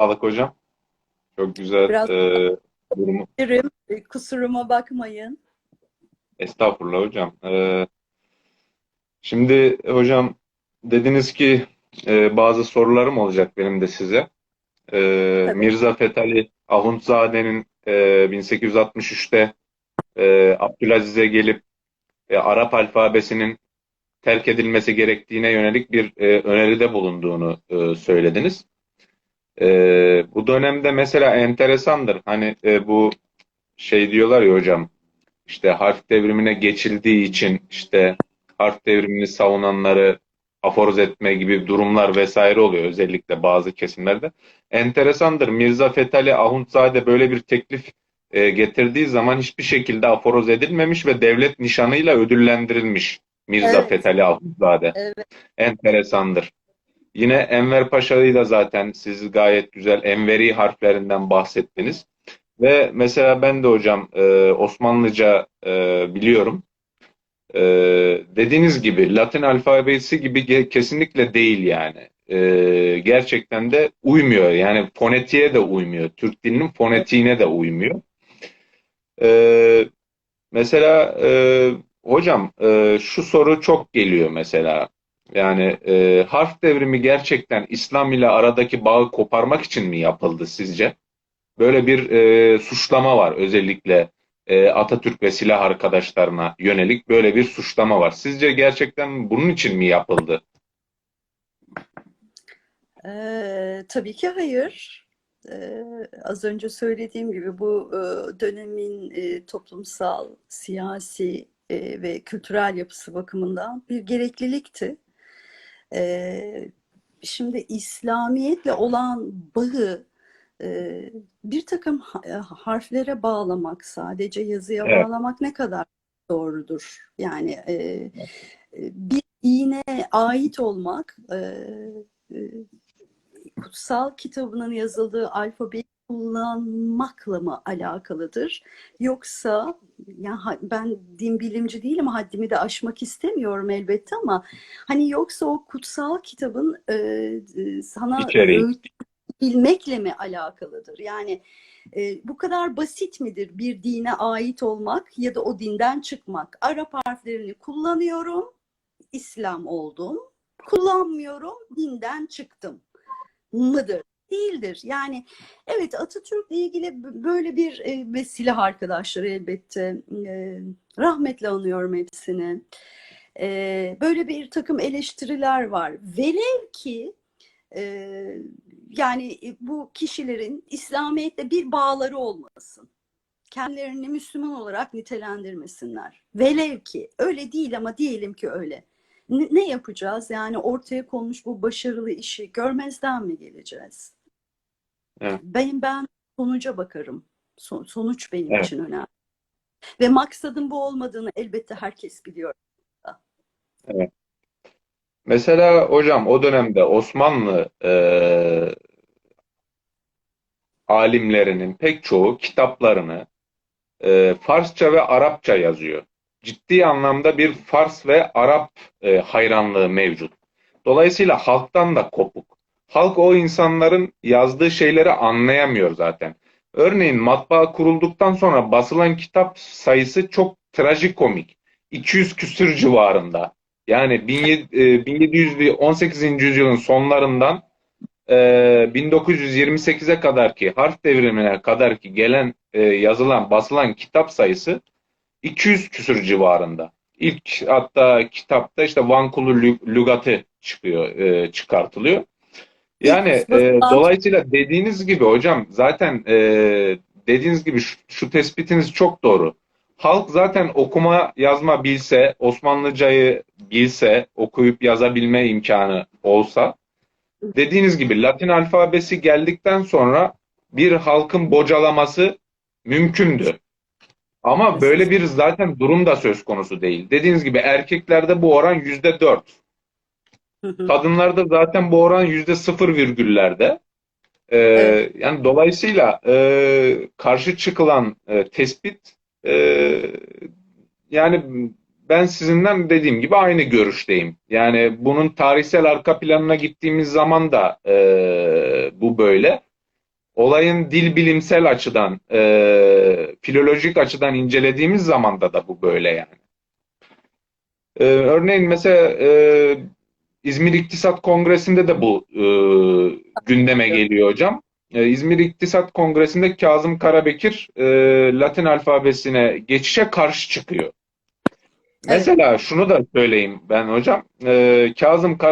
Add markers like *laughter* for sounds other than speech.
Sağlık hocam. Çok güzel Biraz e, durumu. E, kusuruma bakmayın. Estağfurullah hocam. E, şimdi hocam dediniz ki e, bazı sorularım olacak benim de size. E, Tabii. Mirza Fethali Ahundzade'nin e, 1863'te e, Abdülaziz'e gelip e, Arap alfabesinin terk edilmesi gerektiğine yönelik bir e, öneride bulunduğunu e, söylediniz. E, bu dönemde mesela enteresandır. Hani e, bu şey diyorlar ya hocam işte harf devrimine geçildiği için işte harf devrimini savunanları aforoz etme gibi durumlar vesaire oluyor özellikle bazı kesimlerde. Enteresandır. Mirza Fethali Ahundzade böyle bir teklif e, getirdiği zaman hiçbir şekilde aforoz edilmemiş ve devlet nişanıyla ödüllendirilmiş Mirza Evet. Fethali Ahundzade. Evet. Enteresandır. Yine Enver Paşa'yı da zaten siz gayet güzel Enveri harflerinden bahsettiniz. Ve mesela ben de hocam e, Osmanlıca e, biliyorum. E, dediğiniz gibi Latin alfabesi gibi kesinlikle değil yani. E, gerçekten de uymuyor. Yani fonetiğe de uymuyor. Türk dilinin fonetiğine de uymuyor. E, mesela e, hocam e, şu soru çok geliyor mesela. Yani e, harf devrimi gerçekten İslam ile aradaki bağı koparmak için mi yapıldı sizce? Böyle bir e, suçlama var özellikle e, Atatürk ve silah arkadaşlarına yönelik böyle bir suçlama var. Sizce gerçekten bunun için mi yapıldı? Ee, tabii ki hayır. Ee, az önce söylediğim gibi bu e, dönemin e, toplumsal, siyasi e, ve kültürel yapısı bakımından bir gereklilikti. Şimdi İslamiyetle olan bağı e, bir takım e, harflere bağlamak, sadece yazıya Evet. bağlamak ne kadar doğrudur? Yani e, bir dine ait olmak e, e, kutsal kitabının yazıldığı alfabeyi kullanmakla mı alakalıdır? Yoksa ya ben din bilimci değilim, haddimi de aşmak istemiyorum elbette ama hani yoksa o kutsal kitabın e, e, sana öğüt bilmekle mi alakalıdır? Yani e, bu kadar basit midir bir dine ait olmak ya da o dinden çıkmak? Arap harflerini kullanıyorum, İslam oldum. Kullanmıyorum, dinden çıktım mıdır? Değildir. Yani evet Atatürk'le ilgili böyle bir e, ve silah arkadaşları elbette e, rahmetle anıyorum hepsini. E, böyle bir takım eleştiriler var. Velev ki yani bu kişilerin İslamiyet'le bir bağları olmasın. Kendilerini Müslüman olarak nitelendirmesinler. Velev ki öyle değil ama diyelim ki öyle. Ne yapacağız? Yani ortaya konmuş bu başarılı işi görmezden mi geleceğiz? Evet. Ben ben sonuca bakarım. Son- sonuç benim Evet. için önemli. Ve maksadın bu olmadığını elbette herkes biliyor. Mesela hocam o dönemde Osmanlı e, alimlerinin pek çoğu kitaplarını e, Farsça ve Arapça yazıyor. Ciddi anlamda bir Fars ve Arap e, hayranlığı mevcut. Dolayısıyla halktan da kopuk. Halk o insanların yazdığı şeyleri anlayamıyor zaten. Örneğin matbaa kurulduktan sonra basılan kitap sayısı çok trajikomik. 200 küsür civarında. Yani 1700 18. yüzyılın sonlarından e, 1928'e kadar ki harf devrimine kadar ki gelen e, yazılan basılan kitap sayısı 200 küsür civarında. İlk hatta kitapta işte Vankulu Lü- Lügatı çıkıyor, e, çıkartılıyor. Yani e, dolayısıyla dediğiniz gibi hocam zaten e, dediğiniz gibi şu, şu tespitiniz çok doğru. Halk zaten okuma yazma bilse, Osmanlıcayı bilse, okuyup yazabilme imkanı olsa, dediğiniz gibi Latin alfabesi geldikten sonra bir halkın bocalaması mümkündü. Ama böyle bir zaten durum da söz konusu değil. Dediğiniz gibi erkeklerde bu oran yüzde dört. *laughs* Kadınlarda zaten bu oran yüzde sıfır virgüllerde. Ee, Evet. yani dolayısıyla e, karşı çıkılan e, tespit e, yani ben sizinden dediğim gibi aynı görüşteyim. Yani bunun tarihsel arka planına gittiğimiz zaman da e, bu böyle. olayın dil bilimsel açıdan, e, filolojik açıdan incelediğimiz zaman da da bu böyle yani. E, örneğin mesela e, İzmir İktisat Kongresi'nde de bu e, gündeme geliyor hocam. E, İzmir İktisat Kongresi'nde Kazım Karabekir e, Latin alfabesine geçişe karşı çıkıyor. Mesela şunu da söyleyeyim ben hocam. E, Kazım Karabekir